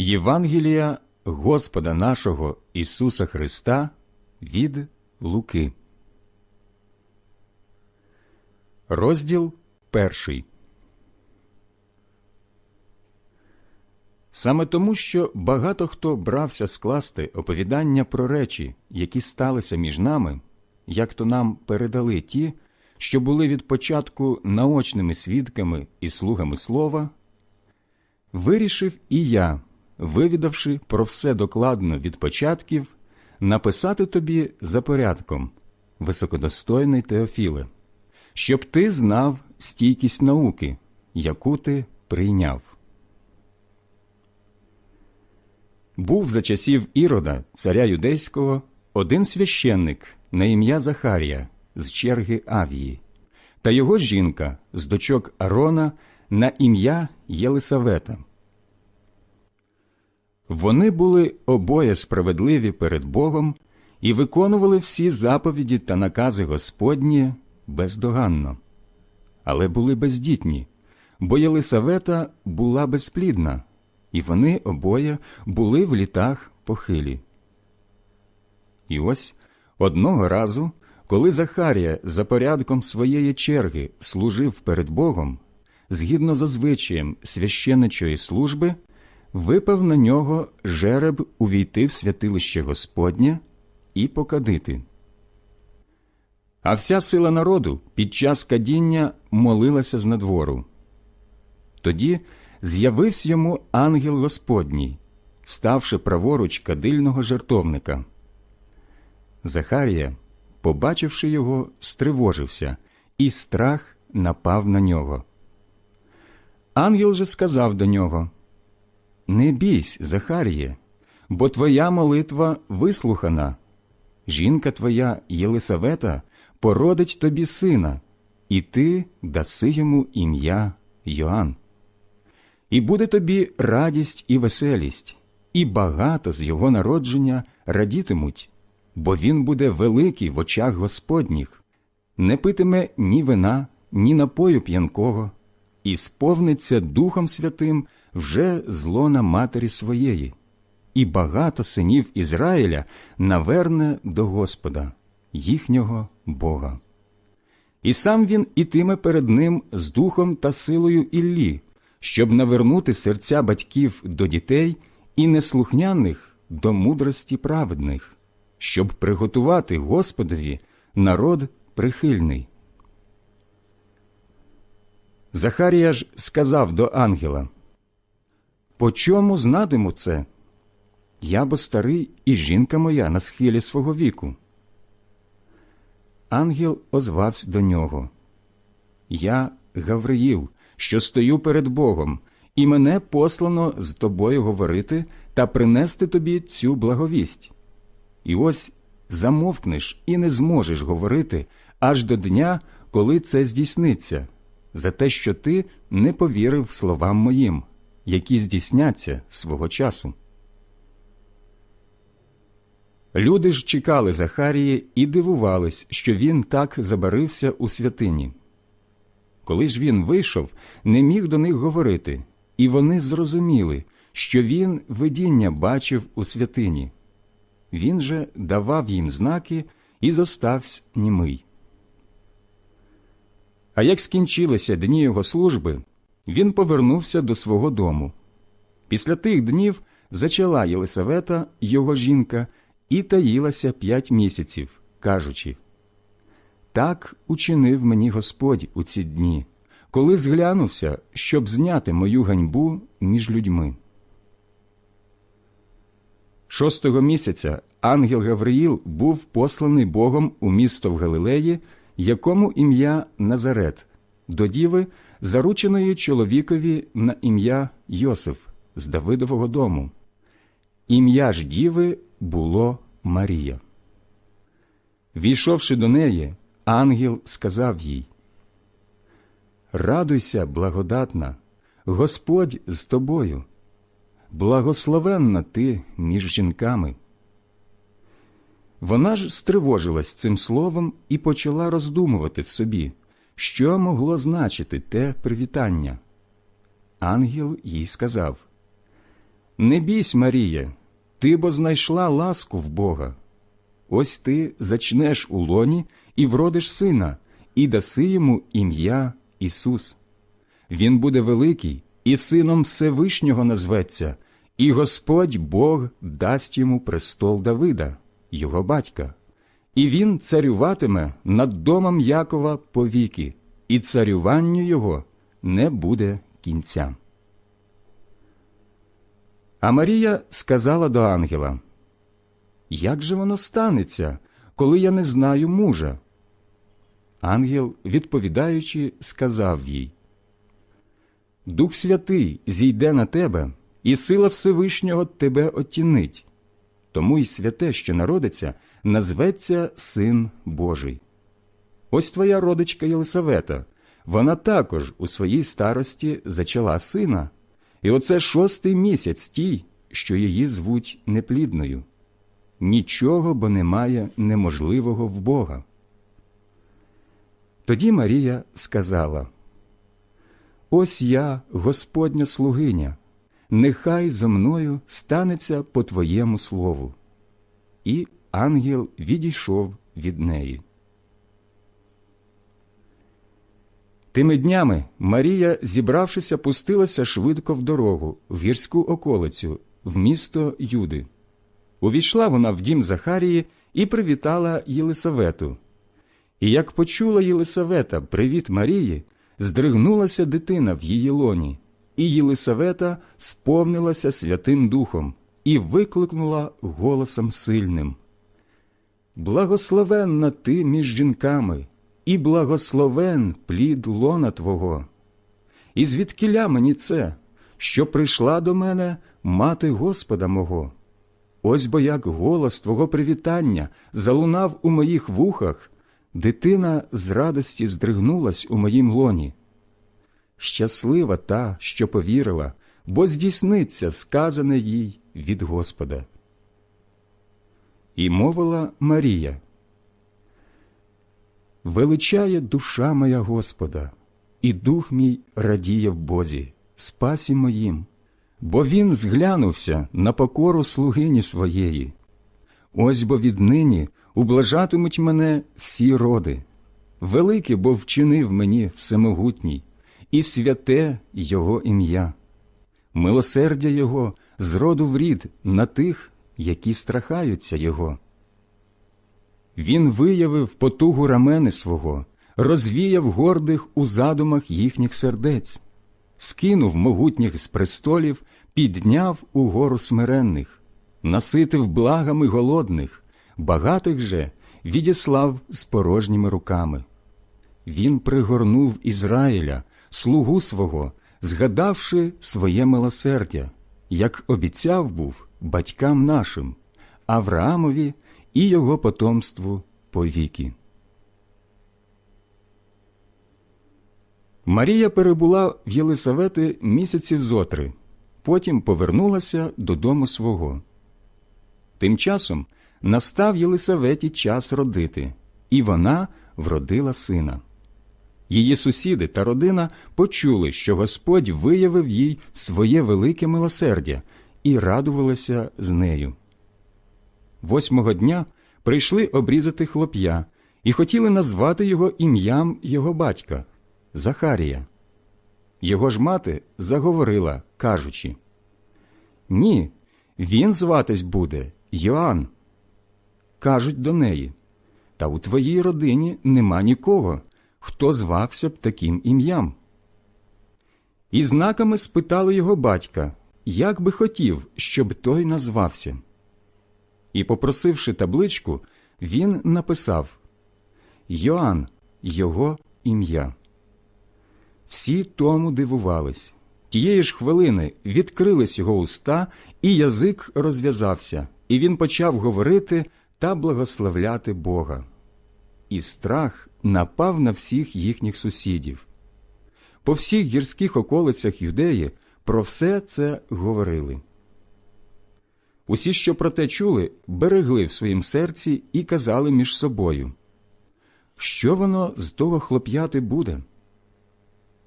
Євангелія Господа нашого Ісуса Христа від Луки. Розділ перший. Саме тому, що багато хто брався скласти оповідання про речі, які сталися між нами, як то нам передали ті, що були від початку наочними свідками і слугами слова, вирішив і я, вивідавши про все докладно від початків, написати тобі за порядком, високодостойний Теофіле, щоб ти знав стійкість науки, яку ти прийняв. Був за часів Ірода, царя юдейського, один священник на ім'я Захарія з черги Авії, та його жінка з дочок Арона на ім'я Єлисавета. Вони були обоє справедливі перед Богом і виконували всі заповіді та накази Господні бездоганно, але були бездітні, бо Єлисавета була безплідна, і вони обоє були в літах похилі. І ось одного разу, коли Захарія за порядком своєї черги служив перед Богом, згідно з звичаєм священичої служби, випав на нього жереб увійти в святилище Господнє і покадити. А вся сила народу під час кадіння молилася з надвору. Тоді з'явився йому ангел Господній, ставши праворуч кадильного жертовника. Захарія, побачивши його, стривожився, і страх напав на нього. Ангел же сказав до нього Не бійсь, Захаріє, бо твоя молитва вислухана. Жінка твоя Єлисавета породить тобі сина, і ти даси йому ім'я Йоанн. І буде тобі радість і веселість, і багато з його народження радітимуть, бо він буде великий в очах Господніх, не питиме ні вина, ні напою п'янкого, і сповниться Духом Святим вже злона матері своєї, і багато синів Ізраїля наверне до Господа, їхнього Бога. І сам він ітиме перед ним з духом та силою Іллі, щоб навернути серця батьків до дітей і неслухняних до мудрості праведних, щоб приготувати Господові народ прихильний. Захарія ж сказав до ангела По чому знатиму це? Я бо старий і жінка моя на схилі свого віку. Ангел озвався до нього Я Гавриїл, що стою перед Богом, і мене послано з тобою говорити та принести тобі цю благовість. І ось замовкнеш і не зможеш говорити аж до дня, коли це здійсниться, за те, що ти не повірив словам моїм, які здійсняться свого часу. Люди ж чекали Захарії і дивувались, що він так забарився у святині. Коли ж він вийшов, не міг до них говорити, і вони зрозуміли, що він видіння бачив у святині. Він же давав їм знаки і зостався німий. А як скінчилися дні його служби, він повернувся до свого дому. Після тих днів зачала Єлисавета, його жінка, і таїлася п'ять місяців, кажучи Так учинив мені Господь у ці дні, коли зглянувся, щоб зняти мою ганьбу між людьми. Шостого місяця ангел Гавриїл був посланий Богом у місто в Галилеї, якому ім'я Назарет, до діви, зарученої чоловікові на ім'я Йосиф з Давидового дому. Ім'я ж діви було Марія. Війшовши до неї, ангел сказав їй Радуйся, благодатна, Господь з тобою, благословенна ти між жінками. Вона ж стривожилась цим словом і почала роздумувати в собі, що могло значити те привітання. Ангел їй сказав Не бійсь, Марія, ти бо знайшла ласку в Бога. Ось ти зачнеш у лоні і вродиш сина, і даси йому ім'я Ісус. Він буде великий, і сином Всевишнього назветься, і Господь Бог дасть йому престол Давида, його батька, і він царюватиме над домом Якова повіки, і царюванню його не буде кінця. А Марія сказала до ангела Як же воно станеться, коли я не знаю мужа? Ангел, відповідаючи, сказав їй Дух Святий зійде на тебе, і сила Всевишнього тебе оттінить. Тому й святе, що народиться, назветься Син Божий. Ось твоя родичка Єлисавета, вона також у своїй старості зачала сина, і оце шостий місяць тій, що її звуть неплідною. Нічого бо немає неможливого в Бога. Тоді Марія сказала Ось я, Господня слугиня, нехай зо мною станеться по Твоєму слову. І ангел відійшов від неї. Тими днями Марія, зібравшися, пустилася швидко в дорогу, в гірську околицю, в місто Юди. Увійшла вона в дім Захарії і привітала Єлисавету. І як почула Єлисавета привіт Марії, здригнулася дитина в її лоні, і Єлисавета сповнилася Святим Духом і викликнула голосом сильним. Благословенна ти між жінками, і благословен плід лона Твого. І звідкиля мені це, що прийшла до мене мати Господа мого? Ось бо як голос Твого привітання залунав у моїх вухах, дитина з радості здригнулась у моїм лоні. Щаслива та, що повірила, бо здійсниться сказане їй від Господа. І мовила Марія. Величає душа моя Господа, і дух мій радіє в Бозі, спасі моїм, бо він зглянувся на покору слугині своєї. Ось бо віднині ублажатимуть мене всі роди. Велике, бо вчинив мені всемогутній, і святе Його ім'я. Милосердя Його з роду в рід на тих, які страхаються Його. Він виявив потугу рамени свого, розвіяв гордих у задумах їхніх сердець, скинув могутніх з престолів, підняв угору смиренних, наситив благами голодних, багатих же відіслав з порожніми руками. Він пригорнув Ізраїля, слугу свого, згадавши своє милосердя, як обіцяв був батькам нашим, Авраамові і його потомству повіки. Марія перебула в Єлисавети місяців зотри, потім повернулася додому свого. Тим часом настав Єлисаветі час родити, і вона вродила сина. Її сусіди та родина почули, що Господь виявив їй своє велике милосердя і радувалися з нею. Восьмого дня прийшли обрізати хлоп'я і хотіли назвати його ім'ям його батька Захарія. Його ж мати заговорила, кажучи Ні, він зватись буде Йоанн. Кажуть до неї Та у твоїй родині нема нікого, хто звався б таким ім'ям. І знаками спитали його батька, як би хотів, щоб той назвався. І, попросивши табличку, він написав Йоанн його ім'я. Всі тому дивувались. Тієї ж хвилини відкрились його уста, і язик розв'язався, і він почав говорити та благословляти Бога. І страх напав на всіх їхніх сусідів. По всіх гірських околицях юдеї про все це говорили. Усі, що про те чули, берегли в своїм серці і казали між собою, що воно з того хлоп'яти буде?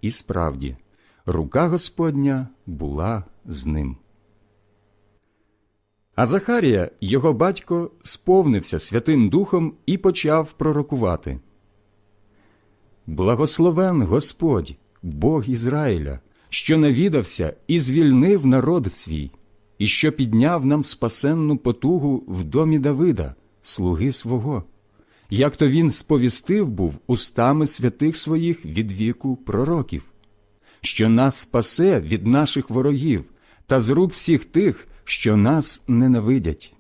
І справді, рука Господня була з ним. А Захарія, його батько, сповнився Святим Духом і почав пророкувати. Благословен Господь, Бог Ізраїля, що навідався і звільнив народ свій, і що підняв нам спасенну потугу в домі Давида, слуги свого, як то він сповістив був устами святих своїх від віку пророків, що нас спасе від наших ворогів та з рук всіх тих, що нас ненавидять,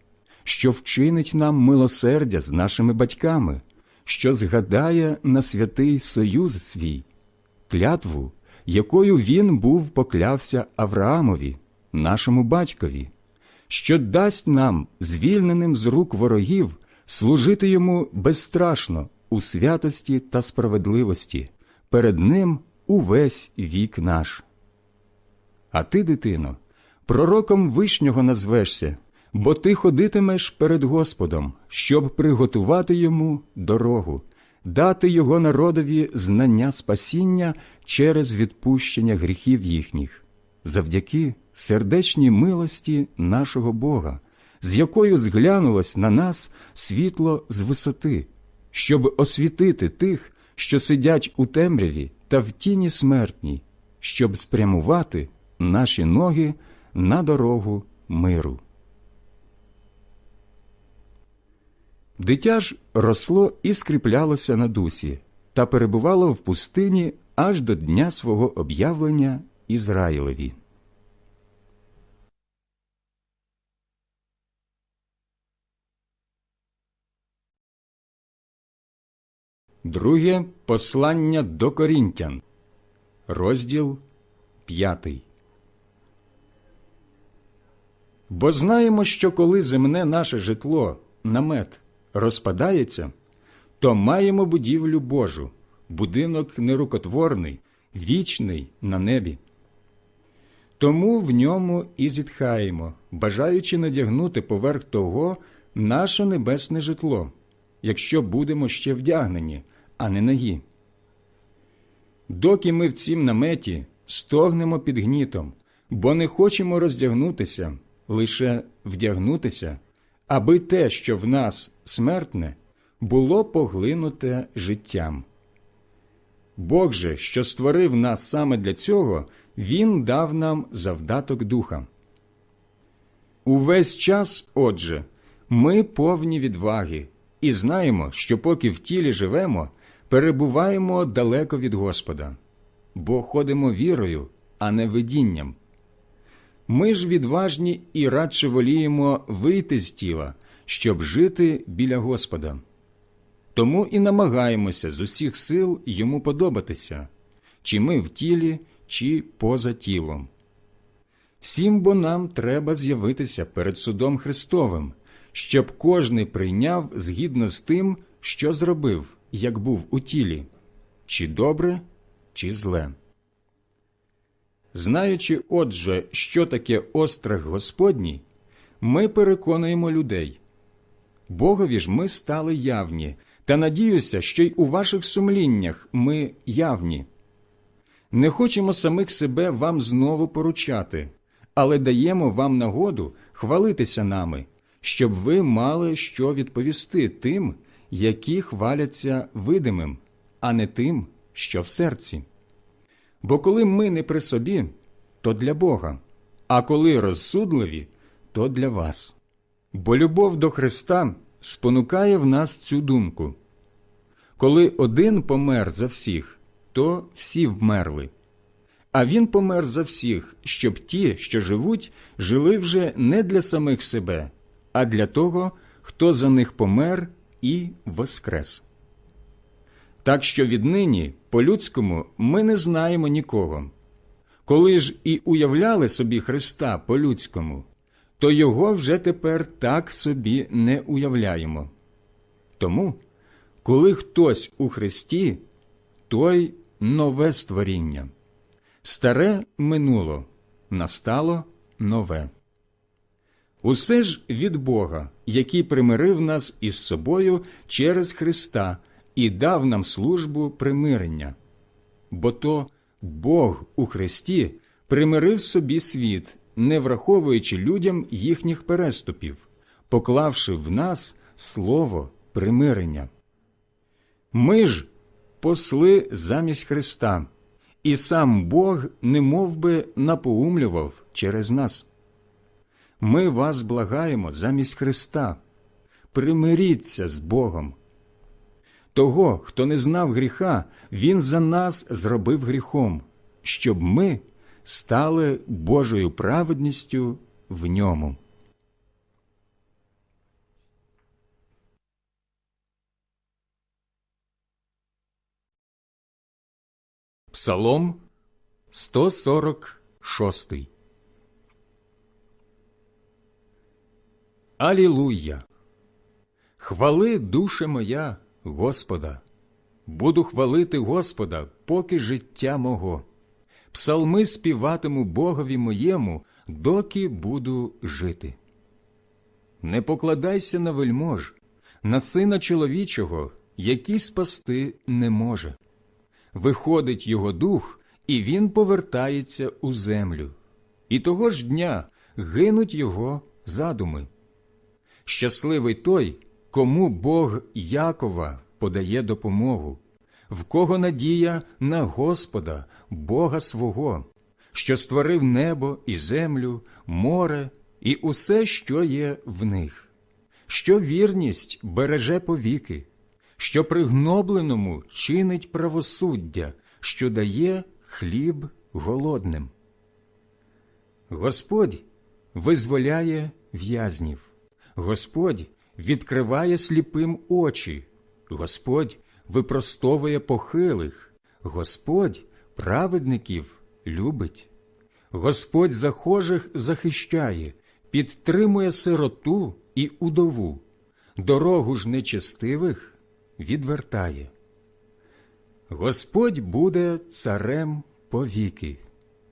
що вчинить нам милосердя з нашими батьками, що згадає на святий союз свій, клятву, якою він був поклявся Авраамові, нашому батькові, що дасть нам, звільненим з рук ворогів, служити йому безстрашно у святості та справедливості, перед ним увесь вік наш. А ти, дитино, пророком вишнього назвешся, бо ти ходитимеш перед Господом, щоб приготувати йому дорогу, дати його народові знання спасіння через відпущення гріхів їхніх, завдяки сердечній милості нашого Бога, з якою зглянулось на нас світло з висоти, щоб освітити тих, що сидять у темряві та в тіні смертній, щоб спрямувати наші ноги на дорогу миру. Дитя ж росло і скріплялося на дусі та перебувало в пустині аж до дня свого об'явлення Ізраїлеві. Друге послання до Корінтян, розділ п'ятий. Бо знаємо, що коли земне наше житло, намет, розпадається, то маємо будівлю Божу, будинок нерукотворний, вічний на небі. Тому в ньому і зітхаємо, бажаючи надягнути поверх того наше небесне житло, якщо будемо ще вдягнені, а не нагі. Доки ми в цім наметі стогнемо під гнітом, бо не хочемо роздягнутися, лише вдягнутися, аби те, що в нас смертне, було поглинуте життям. Бог же, що створив нас саме для цього, Він дав нам завдаток духа. Увесь час, отже, ми повні відваги і знаємо, що поки в тілі живемо, перебуваємо далеко від Господа, бо ходимо вірою, а не видінням. Ми ж відважні і радше воліємо вийти з тіла, щоб жити біля Господа. Тому і намагаємося з усіх сил йому подобатися, чи ми в тілі, чи поза тілом. Всім бо нам треба з'явитися перед судом Христовим, щоб кожний прийняв згідно з тим, що зробив, як був у тілі, чи добре, чи зле. Знаючи, отже, що таке острах Господній, ми переконуємо людей. Богові ж ми стали явні, та надіюся, що й у ваших сумліннях ми явні. Не хочемо самих себе вам знову поручати, але даємо вам нагоду хвалитися нами, щоб ви мали що відповісти тим, які хваляться видимим, а не тим, що в серці. Бо коли ми не при собі, то для Бога, а коли розсудливі, то для вас. Бо любов до Христа спонукає в нас цю думку. Коли один помер за всіх, то всі вмерли. А він помер за всіх, щоб ті, що живуть, жили вже не для самих себе, а для того, хто за них помер і воскрес. Так що віднині, по-людському, ми не знаємо нікого. Коли ж і уявляли собі Христа по-людському, то його вже тепер так собі не уявляємо. Тому, коли хтось у Христі, той нове створіння. Старе минуло, настало нове. Усе ж від Бога, який примирив нас із собою через Христа і дав нам службу примирення. Бо то Бог у Христі примирив собі світ, не враховуючи людям їхніх переступів, поклавши в нас слово примирення. Ми ж посли замість Христа, і сам Бог не би напоумлював через нас. Ми вас благаємо замість Христа. Примиріться з Богом. Того, хто не знав гріха, Він за нас зробив гріхом, щоб ми стали Божою праведністю в ньому. Псалом 146 Алілуя! Хвали, душе моя, Господа, буду хвалити Господа, поки життя мого. Псалми співатиму Богові моєму, доки буду жити. Не покладайся на вельмож, на сина чоловічого, який спасти не може. Виходить його дух, і він повертається у землю, і того ж дня гинуть його задуми. Щасливий той, кому Бог Якова подає допомогу, в кого надія на Господа, Бога свого, що створив небо і землю, море і усе, що є в них, що вірність береже повіки, що пригнобленому чинить правосуддя, що дає хліб голодним. Господь визволяє в'язнів, Господь відкриває сліпим очі, Господь випростовує похилих, Господь праведників любить, Господь захожих захищає, підтримує сироту і удову, дорогу ж нечестивих відвертає. Господь буде царем повіки,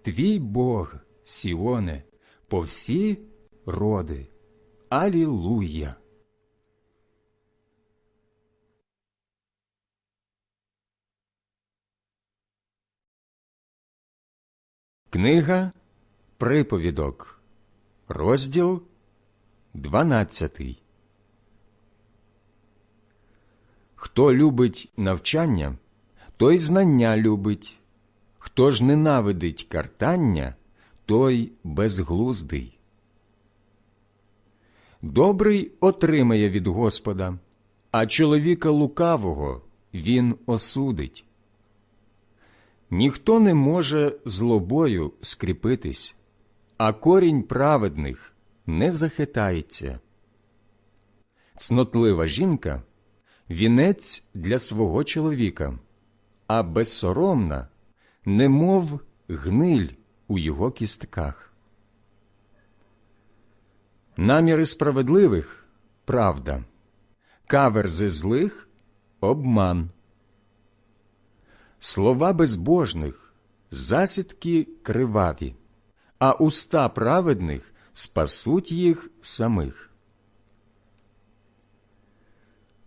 твій Бог, Сіоне, по всі роди. Алілуя! Книга Приповідок, розділ дванадцятий. Хто любить навчання, той знання любить, хто ж ненавидить картання, той безглуздий. Добрий отримає від Господа, а чоловіка лукавого він осудить. Ніхто не може злобою скріпитись, а корінь праведних не захитається. Цнотлива жінка вінець для свого чоловіка, а безсоромна, немов гниль у його кістках. Наміри справедливих правда, каверзи злих обман. Слова безбожних, засідки криваві, а уста праведних спасуть їх самих.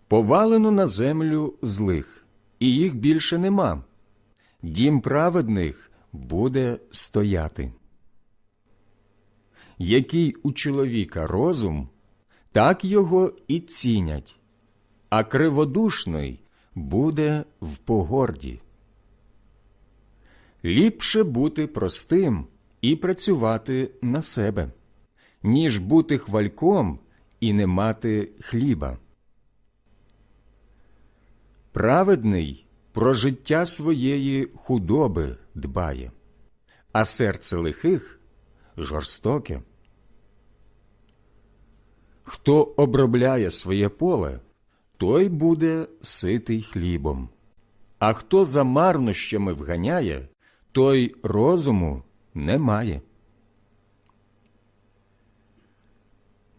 Повалено на землю злих, і їх більше нема. Дім праведних буде стояти. Який у чоловіка розум, так його і цінять, а криводушний буде в погорді. Ліпше бути простим і працювати на себе, ніж бути хвальком і не мати хліба. Праведний про життя своєї худоби дбає, а серце лихих жорстоке. Хто обробляє своє поле, той буде ситий хлібом, а хто за марнощами вганяє, той розуму не має.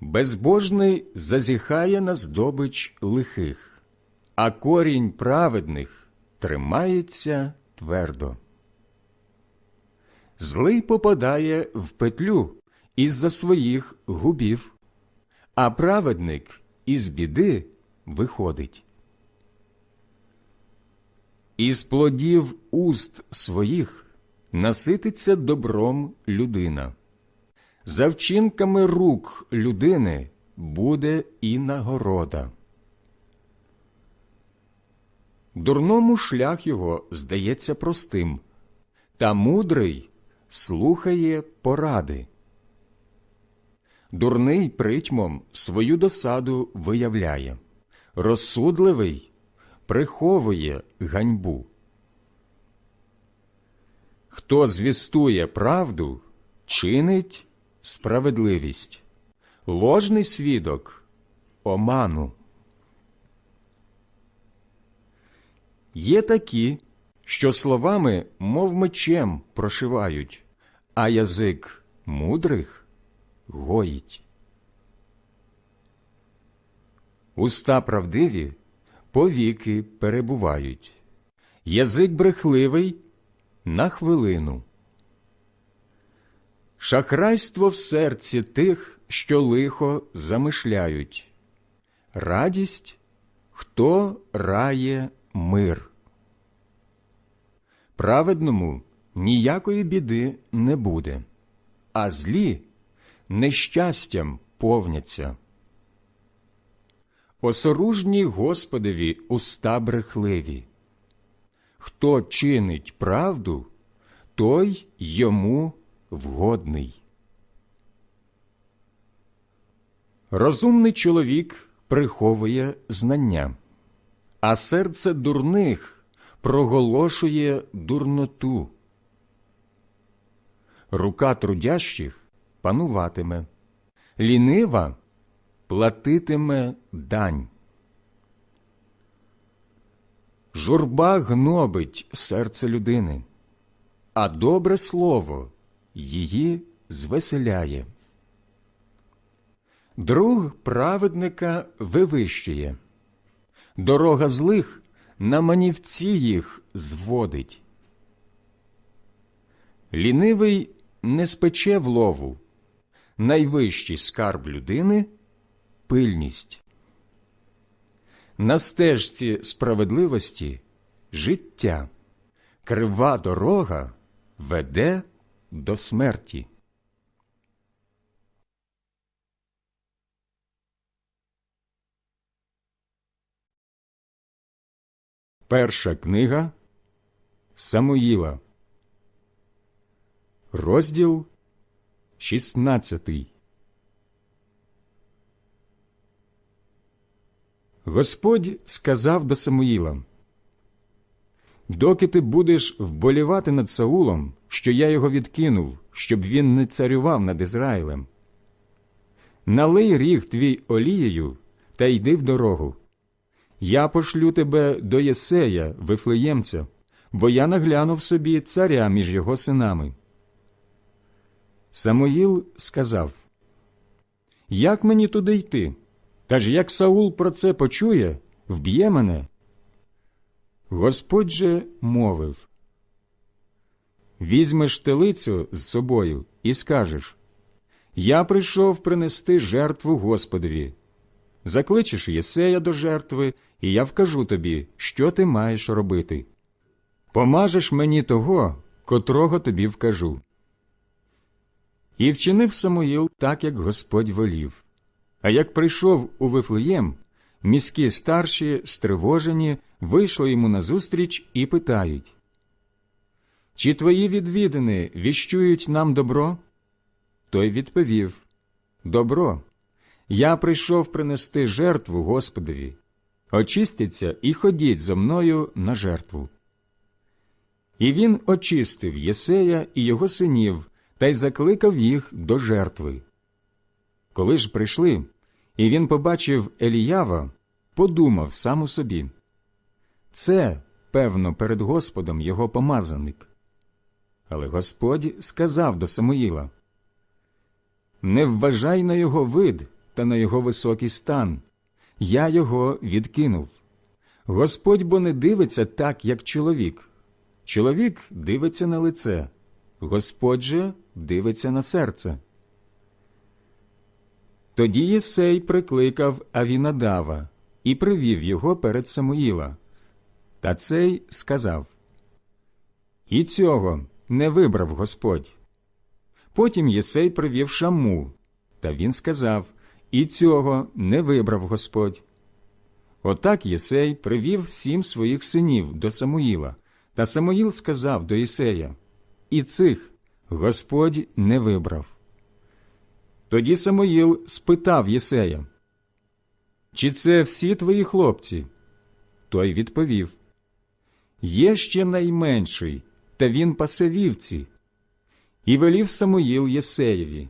Безбожний зазіхає на здобич лихих, а корінь праведних тримається твердо. Злий попадає в петлю із за своїх губів, а праведник із біди виходить. Із плодів уст своїх насититься добром людина, За вчинками рук людини буде і нагорода. Дурному шлях його здається простим, та мудрий слухає поради. Дурний притьмом свою досаду виявляє, розсудливий приховує ганьбу. Хто звістує правду, чинить справедливість, ложний свідок оману. Є такі, що словами, мов мечем, прошивають, а язик мудрих гоїть. Уста правдиві повіки перебувають, язик брехливий на хвилину. Шахрайство в серці тих, що лихо замишляють, радість, хто рає мир. Праведному ніякої біди не буде, а злі нещастям повняться. Осоружні Господові уста брехливі. Хто чинить правду, той йому вгодний. Розумний чоловік приховує знання, а серце дурних проголошує дурноту. Рука трудящих пануватиме, лінива платитиме дань. Журба гнобить серце людини, а добре слово її звеселяє. Друг праведника вивищує, дорога злих на манівці їх зводить. Лінивий не спече в лову, найвищий скарб людини пильність. На стежці справедливості життя, крива дорога веде до смерті. Перша книга Самуїла, розділ 16 Господь сказав до Самуїла, Доки ти будеш вболівати над Саулом, що я його відкинув, щоб він не царював над Ізраїлем. Налий ріг твій олією та йди в дорогу. Я пошлю тебе до Єсея, Вифлеємця, бо я наглянув собі царя між його синами. Самоїл сказав Як мені туди йти? Та ж як Саул про це почує, вб'є мене. Господь же мовив Візьмеш телицю з собою і скажеш Я прийшов принести жертву Господові. Закличеш Єсея до жертви, і я вкажу тобі, що ти маєш робити. Помажеш мені того, котрого тобі вкажу. І вчинив Самуїл так, як Господь волів. А як прийшов у Вифлеєм, міські старші, стривожені, вийшли йому назустріч і питають Чи твої відвідини віщують нам добро? Той відповів Добро. Я прийшов принести жертву Господові. Очистіться і ходіть зо мною на жертву. І він очистив Єсея і його синів та й закликав їх до жертви. Коли ж прийшли, і він побачив Еліява, подумав сам у собі це, певно, перед Господом його помазаник. Але Господь сказав до Самуїла Не вважай на його вид та на його високий стан. Я його відкинув. Господь бо не дивиться так, як чоловік. Чоловік дивиться на лице, Господь же дивиться на серце. Тоді Єсей прикликав Авінадава і привів його перед Самуїла. Та цей сказав І цього не вибрав Господь. Потім Єсей привів Шаму, та він сказав І цього не вибрав Господь. Отак Єсей привів сім своїх синів до Самуїла, та Самуїл сказав до Єсея І цих Господь не вибрав. Тоді Самуїл спитав Єсея, Чи це всі твої хлопці? Той відповів Є ще найменший, та він пасе вівці. І велів Самуїл Єсеєві.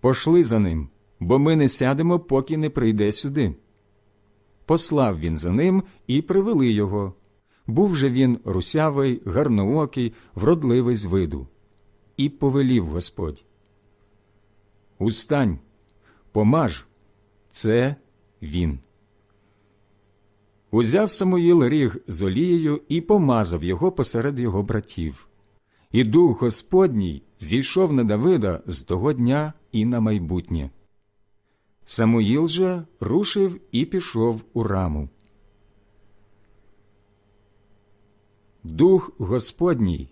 Пошли за ним, бо ми не сядемо, поки не прийде сюди. Послав він за ним і привели його. Був же він русявий, гарноокий, вродливий з виду. І повелів Господь. Устань, помаж, це він. Узяв Самуїл ріг з олією і помазав його посеред його братів. І дух Господній зійшов на Давида з того дня і на майбутнє. Самуїл же рушив і пішов у раму. Дух Господній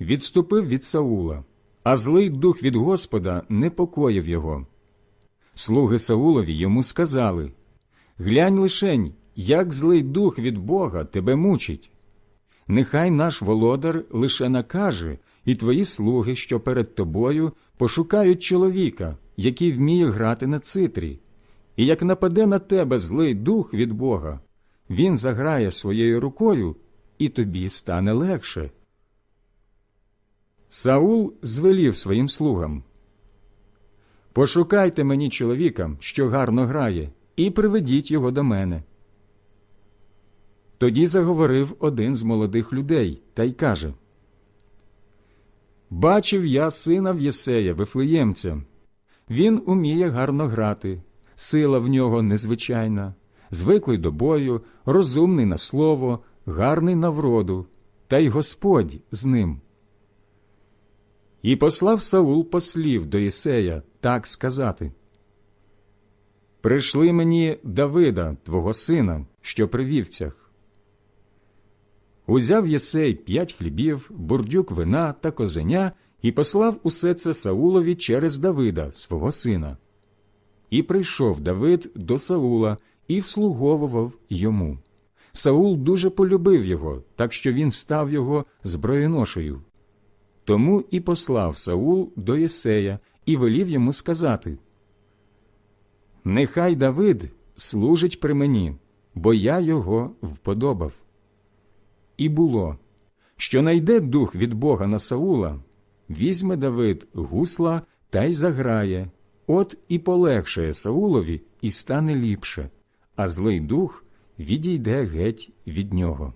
відступив від Саула, а злий дух від Господа непокоїв його. Слуги Саулові йому сказали Глянь лишень, як злий дух від Бога тебе мучить. Нехай наш володар лише накаже, і твої слуги, що перед тобою, пошукають чоловіка, який вміє грати на цитрі. І як нападе на тебе злий дух від Бога, він заграє своєю рукою, і тобі стане легше. Саул звелів своїм слугам Пошукайте мені чоловіка, що гарно грає, і приведіть його до мене. Тоді заговорив один з молодих людей та й каже Бачив я сина в Єсея, Вифлеємця. Він уміє гарно грати, сила в нього незвичайна, звиклий до бою, розумний на слово, гарний на вроду, та й Господь з ним. І послав Саул послів до Єсея так сказати Прийшли мені Давида, твого сина, що при вівцях. Узяв Єсей п'ять хлібів, бурдюк вина та козеня і послав усе це Саулові через Давида, свого сина. І прийшов Давид до Саула і вслуговував йому. Саул дуже полюбив його, так що він став його зброєношею. Тому і послав Саул до Єсея і велів йому сказати Нехай Давид служить при мені, бо я його вподобав. І було, що найде дух від Бога на Саула, візьме Давид гусла та й заграє, от і полегшає Саулові і стане ліпше, а злий дух відійде геть від нього.